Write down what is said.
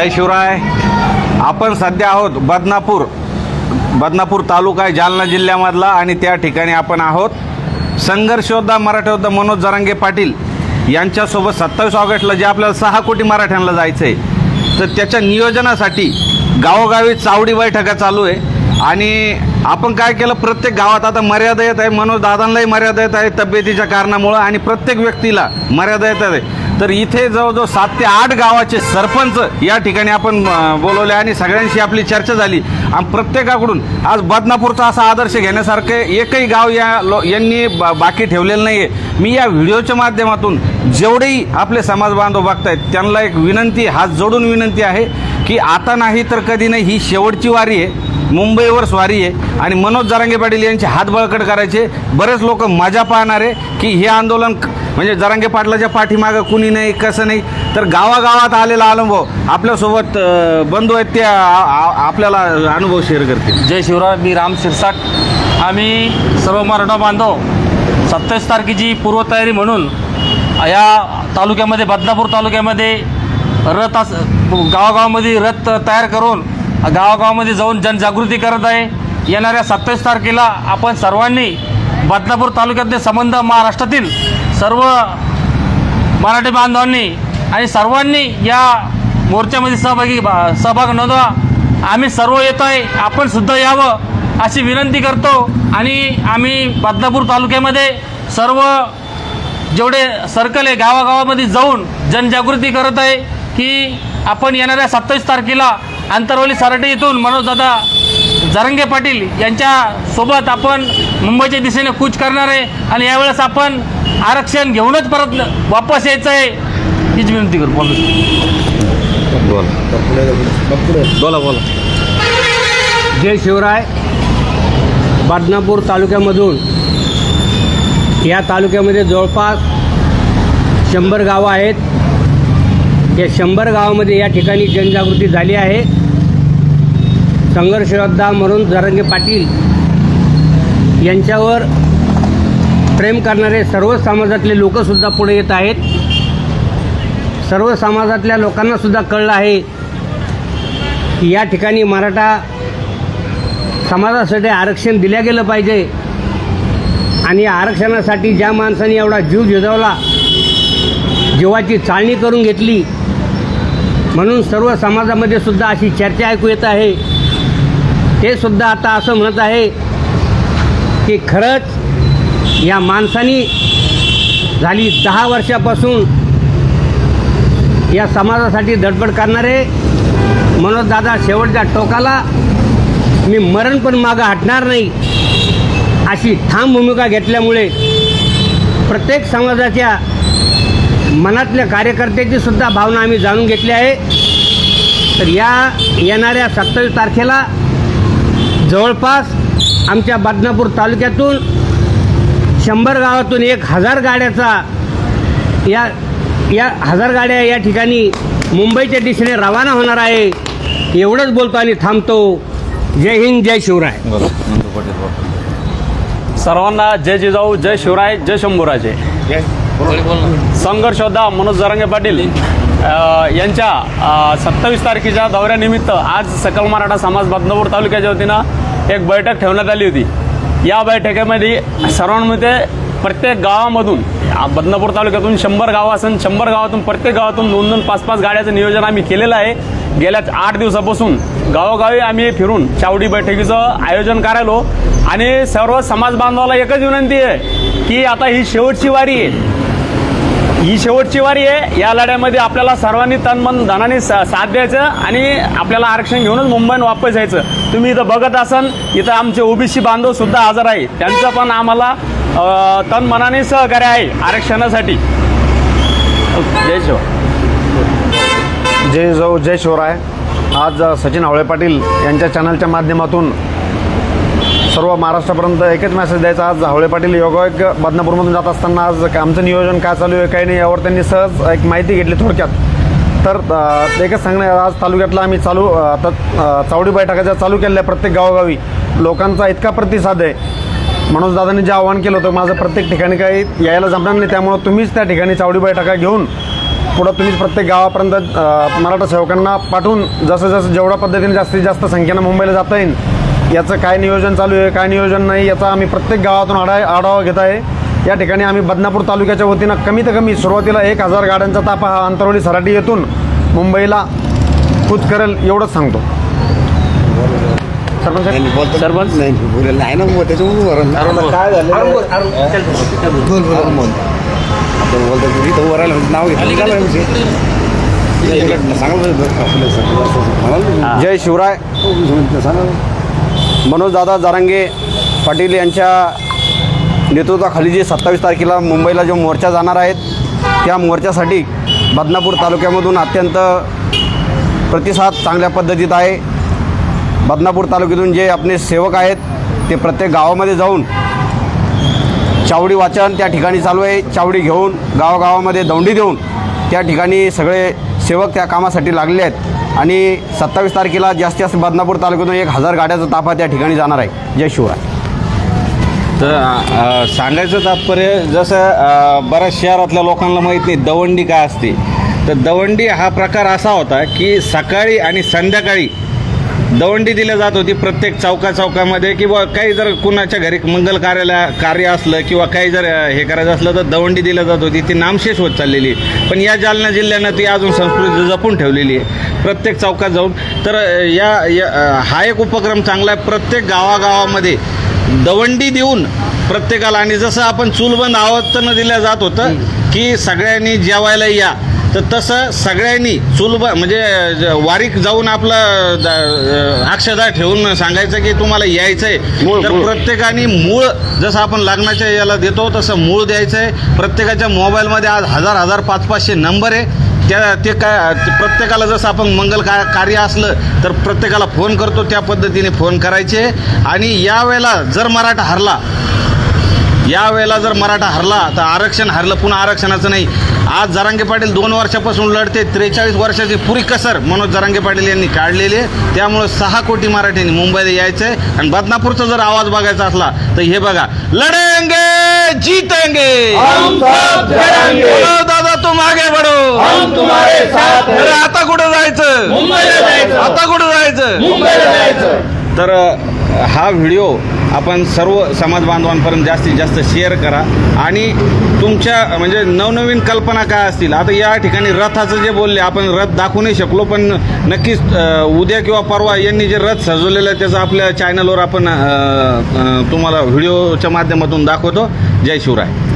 जय शिवराय. आपण सध्या आहोत बदनापूर. बदनापूर तालुका आहे जालना जिल्ह्यामधला आणि त्या ठिकाणी आपण आहोत. संघर्षोद्धा योद्धा मनोज जरांगे पाटील यांच्यासोबत सत्तावीस ऑगस्टला जे आपल्याला सहा कोटी मराठ्यांना जायचं आहे तर त्याच्या नियोजनासाठी गावोगावी चावडी बैठका चालू आहे. आणि आपण काय केलं प्रत्येक गावात आता मर्यादा येत आहे. मनोज दादांनाही मर्यादा येत आहे तब्येतीच्या कारणामुळं आणि प्रत्येक व्यक्तीला मर्यादा येत आहे. तर इथे जवळजवळ सात ते आठ गावाचे सरपंच या ठिकाणी आपण बोलवले आणि सगळ्यांशी आपली चर्चा झाली. आणि प्रत्येकाकडून आज बदनापूरचा असा आदर्श घेण्यासारखे एकही गाव या लो यांनी बा- बाकी ठेवलेलं नाही आहे मी या व्हिडिओच्या माध्यमातून जेवढेही आपले समाज बांधव बघतायत त्यांना एक विनंती हात जोडून विनंती आहे की आता नाही तर कधी नाही ही शेवटची वारी आहे. मुंबईवर स्वारी आहे. आणि मनोज जरांगे पाटील यांचे हात बळकट करायचे. बरेच लोक मजा पाहणार आहे की हे आंदोलन म्हणजे जरांगे पाटलाच्या पाठीमागं कुणी नाही कसं नाही. तर गावागावात आलेला अनुभव. आपल्यासोबत बंधू आहेत ते आ- आपल्याला अनुभव शेअर करतील. जय शिवराय मी राम शिरसाट. आम्ही सर्व मराठा बांधव सत्तावीस तारखेची पूर्वतयारी म्हणून या तालुक्यामध्ये बदनापूर तालुक्यामध्ये रथ अस गावागावामध्ये रथ तयार करून गावागावामध्ये जाऊन जनजागृती करत आहे. येणाऱ्या सत्तावीस तारखेला आपण सर्वांनी बदलापूर तालुक्यातले संबंध महाराष्ट्रातील सर्व मराठी बांधवांनी आणि सर्वांनी या मोर्चामध्ये सहभागी सहभाग नोंदवा. आम्ही सर्व येतो आहे. आपण सुद्धा यावं अशी विनंती करतो आणि आम्ही बदलापूर तालुक्यामध्ये सर्व जेवढे सर्कल आहे गावागावामध्ये जाऊन जनजागृती करत आहे की आपण येणाऱ्या सत्तावीस तारखेला अंतरवली सराटे इथून मनोजदादा जरंगे पाटील यांच्या सोबत आपण मुंबईच्या दिशेने कूच करणार आहे. आणि यावेळेस आपण आरक्षण घेऊनच परत वापस यायचं आहे. हीच विनंती करू. बोला. बोला बोला. जय शिवराय. बदनापूर तालुक्यामधून या तालुक्यामध्ये जवळपास शंभर गावं आहेत. या शंभर गावामध्ये या ठिकाणी जनजागृती झाली आहे. संघर्षयोद्धा म्हणून जरंगे पाटील यांच्यावर प्रेम करणारे सर्व समाजातले लोकसुद्धा पुढे येत आहेत. सर्व समाजातल्या लोकांनासुद्धा कळलं आहे की या ठिकाणी मराठा समाजासाठी आरक्षण दिल्या गेलं पाहिजे आणि आरक्षणासाठी ज्या माणसाने एवढा जीव झिजवला जीवाची चाळणी करून घेतली म्हणून सर्व समाजामध्ये सुद्धा अशी चर्चा ऐकू येत आहे. ते सुद्धा आता असं म्हणत आहे की खरंच या माणसानी झाली दहा वर्षापासून या समाजासाठी धडपड करणारे मनोजदादा शेवटच्या टोकाला मी मरण पण मागं हटणार नाही अशी ठाम भूमिका घेतल्यामुळे प्रत्येक समाजाच्या मनातल्या कार्यकर्त्याची सुद्धा भावना आम्ही जाणून घेतली आहे. तर या येणाऱ्या सत्तावीस तारखेला जवळपास आमच्या बदनापूर तालुक्यातून शंभर गावातून एक हजार गाड्याचा या या हजार गाड्या या ठिकाणी मुंबईच्या दिशेने रवाना होणार आहे. एवढंच बोलतो आणि थांबतो. जय हिंद जय शिवराय. सर्वांना जय जिजाऊ जय शिवराय जय शंभूराजे. संघर्ष योद्धा मनोज जरांगे पाटील. यांच्या सत्तावीस तारखेच्या दौऱ्यानिमित्त आज सकल मराठा समाज बदनापूर तालुक्याच्या वतीनं एक बैठक ठेवण्यात आली होती. या बैठकीमध्ये सर्वांमध्ये प्रत्येक गावामधून बदनापूर तालुक्यातून शंभर गावं असून शंभर गावातून प्रत्येक गावातून दोन दोन पाच पाच गाड्याचं नियोजन आम्ही केलेलं आहे. गेल्या आठ दिवसापासून गावोगावी आम्ही फिरून चावडी बैठकीचं आयोजन करायलो. आणि सर्व समाज बांधवाला एकच विनंती आहे की आता ही शेवटची वारी आहे. ही शेवटची वारी आहे. या लढ्यामध्ये आपल्याला सर्वांनी तन मन धनाने सा- साथ द्यायचं आणि आपल्याला आरक्षण घेऊनच मुंबईत वापस यायचं तुम्ही इथं बघत असाल इथं आमचे ओबीसी बांधव सुद्धा हजर आहे. त्यांचं पण आम्हाला तन मनाने सहकार्य आहे आरक्षणासाठी. जय शिव. जय जाऊ जय शिवराय. आज सचिन हावळे पाटील यांच्या चॅनलच्या माध्यमातून सर्व महाराष्ट्रापर्यंत एकच मेसेज द्यायचा. आज हावळे पाटील योगायोग बदनापूरमधून जात असताना आज आमचं नियोजन काय चालू आहे काही नाही यावर त्यांनी सहज एक माहिती घेतली थोडक्यात. तर एकच सांगणार आज तालुक्यातला आम्ही चालू आता चावडी बैठकाच्या चालू केलेल्या प्रत्येक गावोगावी. लोकांचा इतका प्रतिसाद आहे. म्हणून दादांनी जे आवाहन केलं होतं माझं प्रत्येक ठिकाणी काही यायला जमणार नाही त्यामुळं तुम्हीच त्या ठिकाणी चावडी बैठका घेऊन पुढं तुम्हीच प्रत्येक गावापर्यंत मराठा सेवकांना पाठवून जसं जसं जेवढ्या पद्धतीने जास्तीत जास्त संख्येनं मुंबईला जाता येईल याचं काय नियोजन चालू आहे काय नियोजन नाही याचा आम्ही प्रत्येक गावातून आढा आढावा घेत आहे. या ठिकाणी आम्ही बदनापूर तालुक्याच्या वतीनं कमीत कमी सुरुवातीला एक हजार गाड्यांचा ताफा हा अंतरवली सराटी येथून मुंबईला कूच करेल एवढंच सांगतो. सरपंच नाही आहे ना मग त्याच्यामुळे काय झालं? जय शिवराय. मनोजदादा जारांगे पाटील यांच्या नेतृत्वाखाली जे सत्तावीस तारखेला मुंबईला जो मोर्चा जाणार आहेत त्या मोर्चासाठी बदनापूर तालुक्यामधून अत्यंत प्रतिसाद चांगल्या पद्धतीत आहे. बदनापूर तालुक्यातून जे आपले सेवक आहेत ते प्रत्येक गावामध्ये जाऊन चावडी वाचन त्या ठिकाणी चालू आहे. चावडी घेऊन गावागावामध्ये दौंडी देऊन त्या ठिकाणी सगळे सेवक त्या कामासाठी लागले आहेत. आणि सत्तावीस तारखेला जास्तीत जास्त बदनापूर तालुक्यातून एक हजार गाड्याचा ताफा त्या ठिकाणी जाणार आहे. जय शिवराय. तर सांगायचं तात्पर्य जसं बऱ्याच शहरातल्या लोकांना माहीत नाही दवंडी काय असते. तर दवंडी हा प्रकार असा होता की सकाळी आणि संध्याकाळी दवंडी दिली जात होती प्रत्येक चौका चौकामध्ये किंवा काही जर कुणाच्या घरी मंगल कार्याला कार्य असलं किंवा काही जर हे करायचं असलं तर दवंडी दिली जात होती. ती नामशेष होत चाललेली. आहे. पण या जालना जिल्ह्यानं ती अजून संस्कृती जपून ठेवलेली आहे. प्रत्येक चौकात जाऊन. तर या या- हा एक उपक्रम चांगला आहे. प्रत्येक गावागावामध्ये दवंडी देऊन प्रत्येकाला आणि जसं आपण चूलबंद आवर्तन दिल्या जात होतं की सगळ्यांनी जेवायला या. तर तसं सगळ्यांनी चूलब म्हणजे वारीक जाऊन आपलं द- अ, अक्षता ठेवून सांगायचं की तुम्हाला यायचं आहे तर. प्रत्येकाने मूळ जसं आपण लग्नाच्या याला देतो तसं मूळ द्यायचं आहे प्रत्येकाच्या मोबाईलमध्ये आज हजार हजार पाच पाचशे नंबर आहे. त्या ते काय प्रत्येकाला जसं आपण मंगल का कार्य असलं तर प्रत्येकाला फोन करतो त्या पद्धतीने फोन करायचे. आणि यावेळेला जर मराठा हरला यावेळेला जर मराठा हरला तर आरक्षण हरलं पुन्हा आरक्षणाचं नाही. आज जरांगे पाटील दोन वर्षापासून लढते त्रेचाळीस वर्षाची पुरी कसर मनोज जरांगे पाटील यांनी काढलेली आहे. त्यामुळे सहा कोटी मराठ्यांनी मुंबईला यायचं आहे आणि बदनापूरचा जर आवाज बघायचा असला तर हे बघा लढेंगे जीतेंगे. दादा तुम आगे बढो अरे आता कुठं जायचं? आता कुठं जायचं. तर हा व्हिडिओ आपण सर्व समाज बांधवांपर्यंत जास्तीत जास्त शेअर करा. आणि तुमच्या म्हणजे नवनवीन कल्पना काय असतील? आता या ठिकाणी रथाचं जे बोलले आपण रथ दाखवू नाही शकलो पण नक्कीच उद्या किंवा परवा यांनी जे रथ सजवलेलं आहे त्याचं आपल्या चॅनलवर आपण तुम्हाला व्हिडिओच्या माध्यमातून दाखवतो. जय शिवराय.